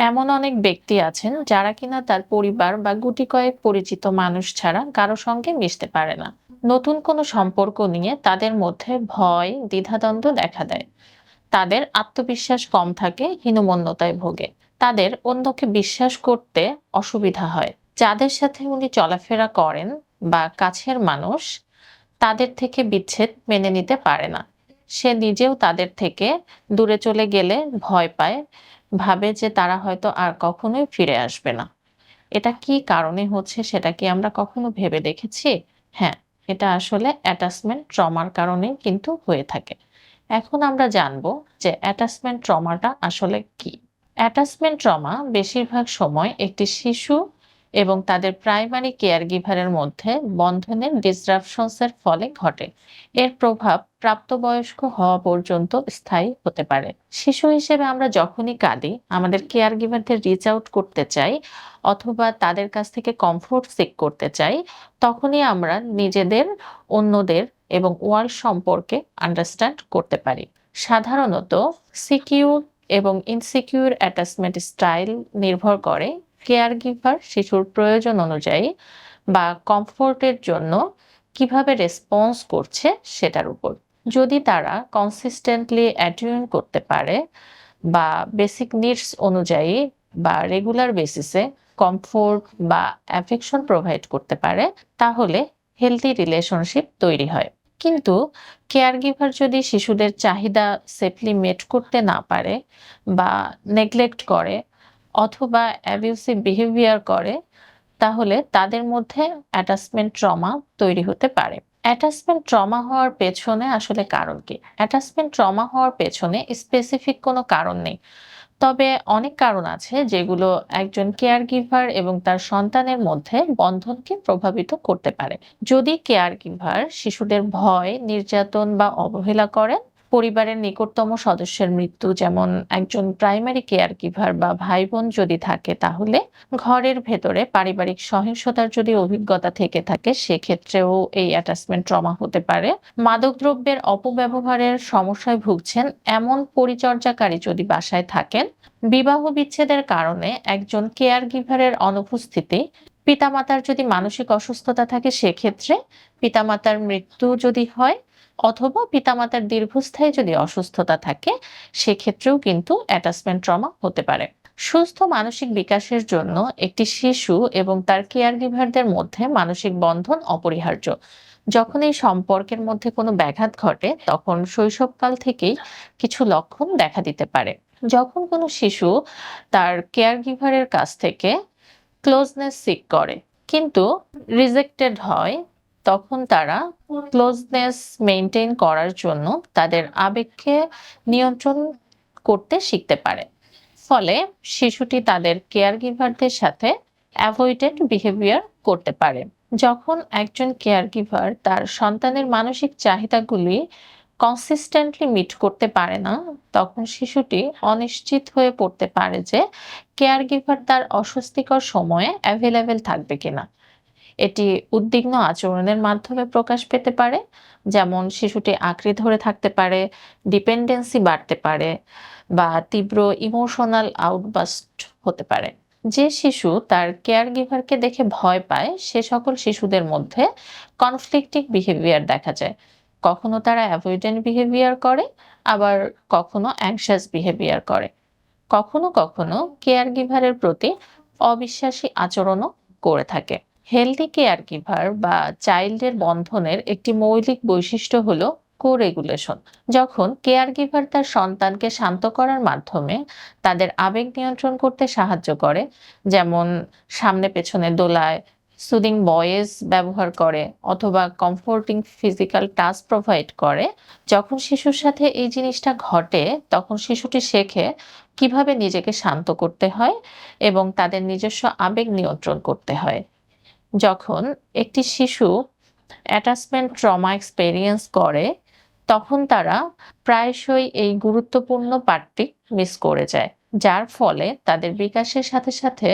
এমন অনেক ব্যক্তি আছেন যারা কিনা তার পরিবার বা গুটি কয়েক পরিচিত মানুষ ছাড়া কারও সঙ্গে মিশতে পারে না। নতুন কোনো সম্পর্ক নিয়ে তাদের মধ্যে ভয়, দ্বিধাদ্বন্দ্ব দেখা দেয়। তাদের আত্মবিশ্বাস কম থাকে, হীনমন্যতায় ভোগে। তাদের অন্যকে বিশ্বাস করতে অসুবিধা হয়। যাদের সাথে উনি চলাফেরা করেন বা কাছের মানুষ, তাদের থেকে বিচ্ছেদ মেনে নিতে পারে না। সে নিজেও তাদের থেকে দূরে চলে গেলে ভয় পায় ভাবে যে তারা হয়তো আর কখনোই ফিরে আসবে না। এটা কি কারণে হচ্ছে সেটা কি আমরা কখনো ভেবে দেখেছি? হ্যাঁ এটা আসলে অ্যাটাচমেন্ট ট্রমার কারণে কিন্তু হয়ে থাকে। এখন আমরা জানব যে অ্যাটাচমেন্ট ট্রমাটা আসলে কি? অ্যাটাচমেন্ট ট্রমা বেশিরভাগ সময় একটি শিশু এবং তাদের প্রাইমারি কেয়ার গিভারের মধ্যে বন্ধনের ডিসরাপশনসের ফলে ঘটে। এর প্রভাব প্রাপ্তবয়স্ক হওয়া পর্যন্ত স্থায়ী হতে পারে। শিশু হিসেবে আমরা যখনই কাঁদি, আমাদের কেয়ার গিভারদের রিচ আউট করতে চাই অথবা তাদের কাছ থেকে কমফোর্ট সিক করতে চাই, তখনই আমরা নিজেদের, অন্যদের এবং ওয়ার্ল্ড সম্পর্কে আন্ডারস্ট্যান্ড করতে পারি। সাধারণত সিকিউর এবং ইনসিকিউর অ্যাটাচমেন্ট স্টাইল নির্ভর করে কেয়ার গিভার শিশুর প্রয়োজন অনুযায়ী বা কমফোর্টের জন্য কীভাবে রেসপন্স করছে সেটার উপর। যদি তারা কনসিস্টেন্টলি অ্যাটিউন করতে পারে বা বেসিক নিডস অনুযায়ী বা রেগুলার বেসিসে কমফোর্ট বা অ্যাফেকশন প্রোভাইড করতে পারে, তাহলে হেলদি রিলেশনশিপ তৈরি হয়। কিন্তু কেয়ার গিভার যদি শিশুদের চাহিদা সেফলি মেট করতে না পারে বা নেগলেক্ট করে অথবা অ্যাবিউসিভ বিহেভিয়ার করে, তাহলে তাদের মধ্যে অ্যাটাচমেন্ট ট্রমা তৈরি হতে পারে। অ্যাটাচমেন্ট ট্রমা হওয়ার পেছনে আসলে কারণ কি? অ্যাটাচমেন্ট ট্রমা হওয়ার পেছনে স্পেসিফিক কোনো কারণ নেই। তবে অনেক কারণ আছে যেগুলো একজন কেয়ার গিভার এবং তার সন্তানের মধ্যে বন্ধনকে প্রভাবিত করতে পারে। যদি কেয়ার গিভার শিশুদের ভয়, নির্যাতন বা অবহেলা করেন পরিবারের নিকটতম সদস্যের মৃত্যু, যেমন একজন প্রাইমারি কেয়ার গিভার বা ভাই বোন যদি থাকে, তাহলে ঘরের ভেতরে পারিবারিক সহিংসতার যদি অভিজ্ঞতা থেকে থাকে, সেক্ষেত্রেও এই অ্যাটাচমেন্ট ট্রমা হতে পারে। মাদকদ্রব্যের অপব্যবহারের সমস্যায় ভুগছেন এমন পরিচর্যাকারী যদি বাসায় থাকেন, বিবাহ বিচ্ছেদের কারণে একজন কেয়ার গিভারের অনুপস্থিতি, পিতামাতার যদি মানসিক অসুস্থতা থাকে, সেক্ষেত্রে পিতামাতার মৃত্যু যদি হয় অথবা পিতামাতার দীর্ঘস্থায়ী যদি অসুস্থতা থাকে, সেক্ষেত্রেও কিন্তু অ্যাটাচমেন্ট ট্রমা হতে পারে। সুস্থ মানসিক বিকাশের জন্য একটি শিশু এবং তার কেয়ার গিভারদের মধ্যে মানসিক বন্ধন অপরিহার্য। যখন এই সম্পর্কের মধ্যে কোনো ব্যাঘাত ঘটে, তখন শৈশবকাল থেকেই কিছু লক্ষণ দেখা দিতে পারে। যখন কোনো শিশু তার কেয়ার গিভারের কাছ থেকে ক্লোজনেস সিক করে, কিন্তু রিজেক্টেড হয় তখন তারা ক্লোজনেস মেনটেন করার জন্য তাদের আবেগকে নিয়ন্ত্রণ করতে শিখতে পারে। ফলে শিশুটি তাদের কেয়ার গিভারদের সাথে অ্যাভয়েডেড বিহেভিয়ার করতে পারে। যখন একজন কেয়ার গিভার তার সন্তানের মানসিক চাহিদাগুলি কনসিস্টেন্টলি মিট করতে পারে না, তখন শিশুটি অনিশ্চিত হয়ে পড়তে পারে যে কেয়ার গিভার তার অস্বস্তিকর সময়ে অ্যাভেলেবেল থাকবে কিনা। এটি উদ্বিগ্ন আচরণের মাধ্যমে প্রকাশ পেতে পারে, যেমন শিশুটি আঁকড়ে ধরে থাকতে পারে ডিপেন্ডেন্সি বাড়তে পারে বা তীব্র ইমোশনাল আউটবাস্ট হতে পারে। যে শিশু তার কেয়ার গিভারকে দেখে ভয় পায়, সে সকল শিশুদের মধ্যে কনফ্লিক্টিং বিহেভিয়ার দেখা যায়। কখনো তারা অ্যাভয়েডেন্ট বিহেভিয়ার করে, আবার কখনো অ্যাংশাস বিহেভিয়ার করে। কখনো কখনো কেয়ার গিভারের প্রতি অবিশ্বাসী আচরণও করে থাকে। হেলদি কেয়ার গিভার বা চাইল্ডের বন্ধনের একটি মৌলিক বৈশিষ্ট্য হলো কো রেগুলেশন যখন কেয়ার গিভার তার সন্তানকে শান্ত করার মাধ্যমে তাদের আবেগ নিয়ন্ত্রণ করতে সাহায্য করে, যেমন সামনে পেছনে দোলায় সুদিং বয়েস ব্যবহার করে অথবা কমফোর্টিং ফিজিক্যাল টাচ প্রোভাইড করে, যখন শিশুর সাথে এই জিনিসটা ঘটে, তখন শিশুটি শেখে কীভাবে নিজেকে শান্ত করতে হয় এবং তাদের নিজস্ব আবেগ নিয়ন্ত্রণ করতে হয়। যখন একটি শিশু অ্যাটাচমেন্ট ট্রমা এক্সপেরিয়েন্স করে, তখন তারা প্রায়শই এই গুরুত্বপূর্ণ পার্টটি মিস করে যায়, যার ফলে তাদের বিকাশের সাথে সাথে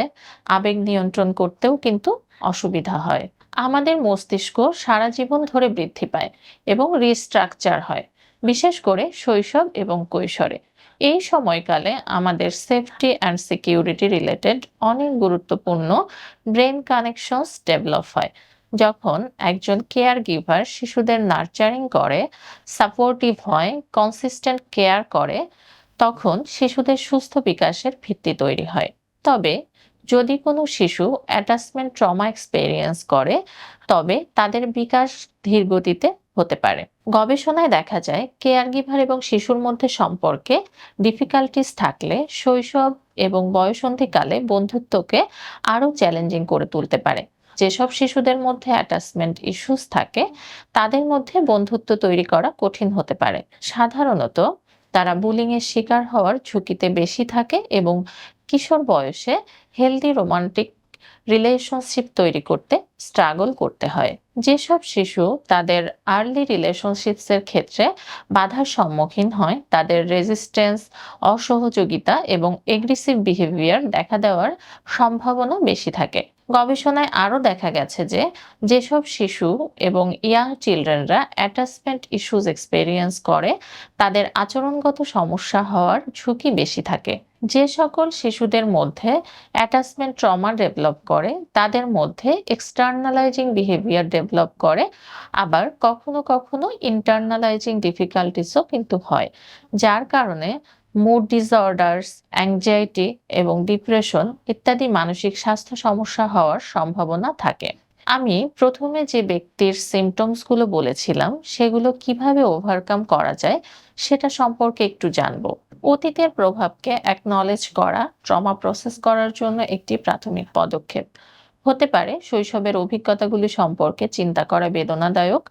আবেগ নিয়ন্ত্রণ করতেও কিন্তু অসুবিধা হয়। আমাদের মস্তিষ্ক সারা জীবন ধরে বৃদ্ধি পায় এবং রিস্ট্রাকচার হয়, বিশেষ করে শৈশব এবং কৈশোরে। এই সময়কালে আমাদের সেফটি অ্যান্ড সিকিউরিটি রিলেটেড অনেক গুরুত্বপূর্ণ ব্রেন কানেকশনস ডেভেলপ হয়। যখন একজন কেয়ার গিভার শিশুদের নার্চারিং করে সাপোর্টিভ হয় কনসিস্টেন্ট কেয়ার করে, তখন শিশুদের সুস্থ বিকাশের ভিত্তি তৈরি হয়। তবে যদি কোনো শিশু অ্যাটাচমেন্ট ট্রমা এক্সপেরিয়েন্স করে, তবে তাদের বিকাশ ধীরগতিতে হতে পারে। গবেষণায় দেখা যায়, কেয়ার গিভার এবং শিশুর মধ্যে সম্পর্কে ডিফিকাল্টিস থাকলে শৈশব এবং বয়সন্ধিকালে বন্ধুত্বকে আরও চ্যালেঞ্জিং করে তুলতে পারে। যেসব শিশুদের মধ্যে অ্যাটাচমেন্ট ইস্যুস থাকে, তাদের মধ্যে বন্ধুত্ব তৈরি করা কঠিন হতে পারে। সাধারণত, তারা বুলিং এর শিকার হওয়ার ঝুঁকিতে বেশি থাকে এবং কিশোর বয়সে হেলদি রোমান্টিক রিলেশনশিপ তৈরি করতে স্ট্রাগল করতে হয়। যেসব শিশু তাদের আর্লি রিলেশনশিপসের ক্ষেত্রে বাধার সম্মুখীন হয়, তাদের রেজিস্ট্যান্স অসহযোগিতা এবং এগ্রেসিভ বিহেভিয়ার দেখা দেওয়ার সম্ভাবনা বেশি থাকে। গবেষণায় আরও দেখা গেছে যে, যেসব শিশু এবং ইয়াং চিলড্রেনরা অ্যাটাচমেন্ট ইস্যুজ এক্সপেরিয়েন্স করে, তাদের আচরণগত সমস্যা হওয়ার ঝুঁকি বেশি থাকে। যে সকল শিশুদের মধ্যে অ্যাটাচমেন্ট ট্রমা ডেভেলপ করে, তাদের মধ্যে এক্সটার্নালাইজিং বিহেভিয়ার ডেভেলপ করে, আবার কখনো কখনো ইন্টারনালাইজিং ডিফিকাল্টিসও কিন্তু হয়। যার কারণে মুড ডিসঅর্ডার্স অ্যাংজাইটি এবং ডিপ্রেশন ইত্যাদি মানসিক স্বাস্থ্য সমস্যা হওয়ার সম্ভাবনা থাকে। আমি প্রথমে যে ব্যক্তির সিমটমসগুলো বলেছিলাম, সেগুলো কীভাবে ওভারকাম করা যায় সেটা সম্পর্কে একটু জানব। অতীতের প্রভাবকে অ্যাকনলেজ করা ট্রমা প্রসেস করার জন্য একটি প্রাথমিক পদক্ষেপ। হতে পারে। শৈশবের অভিজ্ঞতাগুলি সম্পর্কে চিন্তা করা বেদনাদায়ক।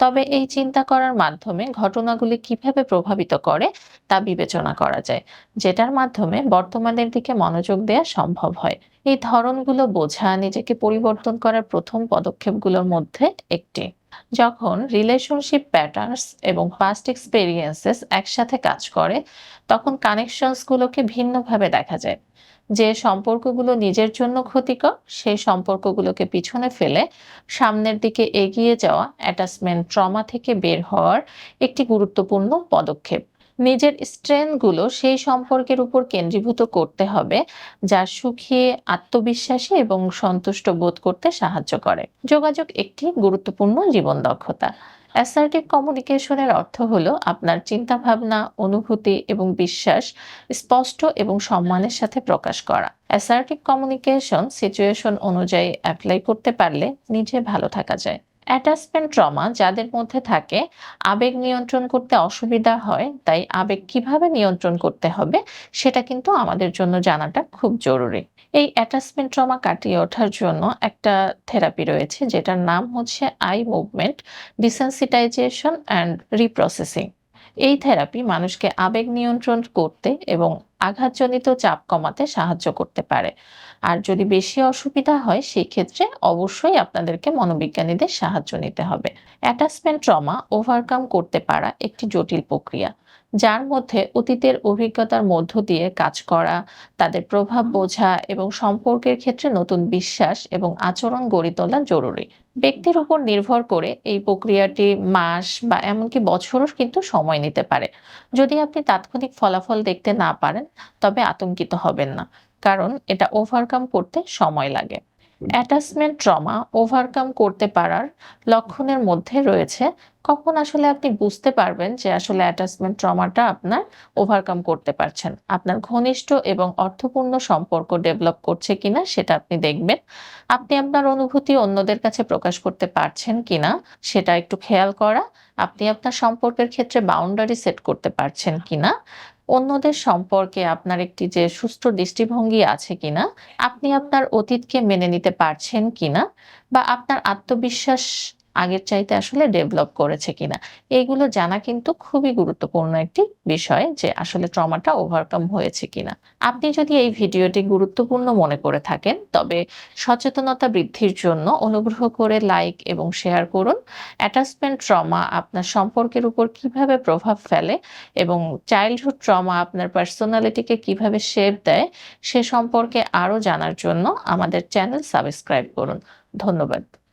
তবে এই চিন্তা করার মাধ্যমে ঘটনাগুলি কীভাবে প্রভাবিত করে তা বিবেচনা করা যায়, যেটার মাধ্যমে বর্তমানের দিকে মনোযোগ দেওয়া সম্ভব হয়। এই ধরনগুলো বোঝা নিজেকে পরিবর্তন করার প্রথম পদক্ষেপগুলোর মধ্যে একটি। যখন রিলেশনশিপ প্যাটার্নস এবং পাস্ট এক্সপেরিয়েন্সেস একসাথে কাজ করে, তখন কানেকশনসগুলোকে ভিন্নভাবে দেখা যায়। যে সম্পর্কগুলো নিজের জন্য ক্ষতিকর, সেই সম্পর্কগুলোকে পিছনে ফেলে সামনের দিকে এগিয়ে যাওয়া অ্যাটাচমেন্ট ট্রমা থেকে বের হওয়ার একটি গুরুত্বপূর্ণ পদক্ষেপ। নিজের স্ট্রেংথগুলো সেই সম্পর্কের উপর কেন্দ্রীভূত করতে হবে, যা সুখী, আত্মবিশ্বাসী এবং সন্তুষ্ট বোধ করতে সাহায্য করে। যোগাযোগ একটি গুরুত্বপূর্ণ জীবন দক্ষতা। অ্যাসার্টিভ কমিউনিকেশনের অর্থ হলো আপনার চিন্তা ভাবনা অনুভূতি এবং বিশ্বাস স্পষ্ট এবং সম্মানের সাথে প্রকাশ করা। অ্যাসার্টিভ কমিউনিকেশন সিচুয়েশন অনুযায়ী অ্যাপ্লাই করতে পারলে নিজে ভালো থাকা যায়। অ্যাটাচমেন্ট ট্রমা যাদের মধ্যে থাকে, আবেগ নিয়ন্ত্রণ করতে অসুবিধা হয়, তাই আবেগ কীভাবে নিয়ন্ত্রণ করতে হবে সেটা কিন্তু আমাদের জন্য জানাটা খুব জরুরি। এই অ্যাটাচমেন্ট ট্রমা কাটিয়ে ওঠার জন্য একটা থেরাপি রয়েছে, যেটার নাম হচ্ছে eye movement desensitization and reprocessing এই থেরাপি মানুষকে আবেগ নিয়ন্ত্রণ করতে এবং আঘাতজনিত চাপ কমাতে সাহায্য করতে পারে। আর যদি বেশি অসুবিধা হয় সেই ক্ষেত্রে অবশ্যই আপনাদেরকে মনোবিজ্ঞানীদের সাহায্য নিতে হবে। অ্যাটাচমেন্ট ট্রমা ওভারকাম করতে পারা একটি জটিল প্রক্রিয়া, যার মধ্যে অতীতের অভিজ্ঞতার মধ্য দিয়ে কাজ করা, তাদের প্রভাব বোঝা এবং সম্পর্কের ক্ষেত্রে নতুন বিশ্বাস এবং আচরণ গড়ে তোলা জরুরি। ব্যক্তির উপর নির্ভর করে এই প্রক্রিয়াটি মাস বা এমনকি বছরও কিন্তু সময় নিতে পারে। যদি আপনি তাৎক্ষণিক ফলাফল দেখতে না পারেন, তবে আতঙ্কিত হবেন না। কারণ এটা ওভারকাম করতে সময় লাগে। অ্যাটাচমেন্ট ট্রমা ওভারকাম করতে পারার লক্ষণের মধ্যে রয়েছে। কখন আসলে আপনি বুঝতে পারবেন যে আসলে অ্যাটাচমেন্ট ট্রমাটা আপনার ওভারকাম করতে পারছেন? আপনার ঘনিষ্ঠ এবং অর্থপূর্ণ সম্পর্ক ডেভেলপ করছে কিনা সেটা আপনি দেখবেন। আপনি আপনার অনুভূতি অন্যদের কাছে প্রকাশ করতে পারছেন কিনা সেটা একটু খেয়াল করা। আপনি আপনার সম্পর্কের ক্ষেত্রে বাউন্ডারি সেট করতে পারছেন কিনা অন্যদের সম্পর্কে আপনার একটি যে সুস্থ দৃষ্টিভঙ্গি আছে কিনা, আপনি আপনার অতীতকে মেনে নিতে পারছেন কিনা, বা আপনার আত্মবিশ্বাস আগের চাইতে আসলে ডেভেলপ করেছে কিনা। এইগুলো জানা কিন্তু খুবই গুরুত্বপূর্ণ একটি বিষয় যে আসলে ট্রমাটা ওভারকাম হয়েছে কিনা। আপনি যদি এই ভিডিওটি গুরুত্বপূর্ণ মনে করে থাকেন, তবে সচেতনতা বৃদ্ধির জন্য অনুগ্রহ করে লাইক এবং শেয়ার করুন। অ্যাটাচমেন্ট ট্রমা আপনার সম্পর্কের উপর কীভাবে প্রভাব ফেলে এবং চাইল্ডহুড ট্রমা আপনার পার্সোনালিটিকে কীভাবে শেপ দেয়, সে সম্পর্কে আরও জানার জন্য আমাদের চ্যানেল সাবস্ক্রাইব করুন। ধন্যবাদ।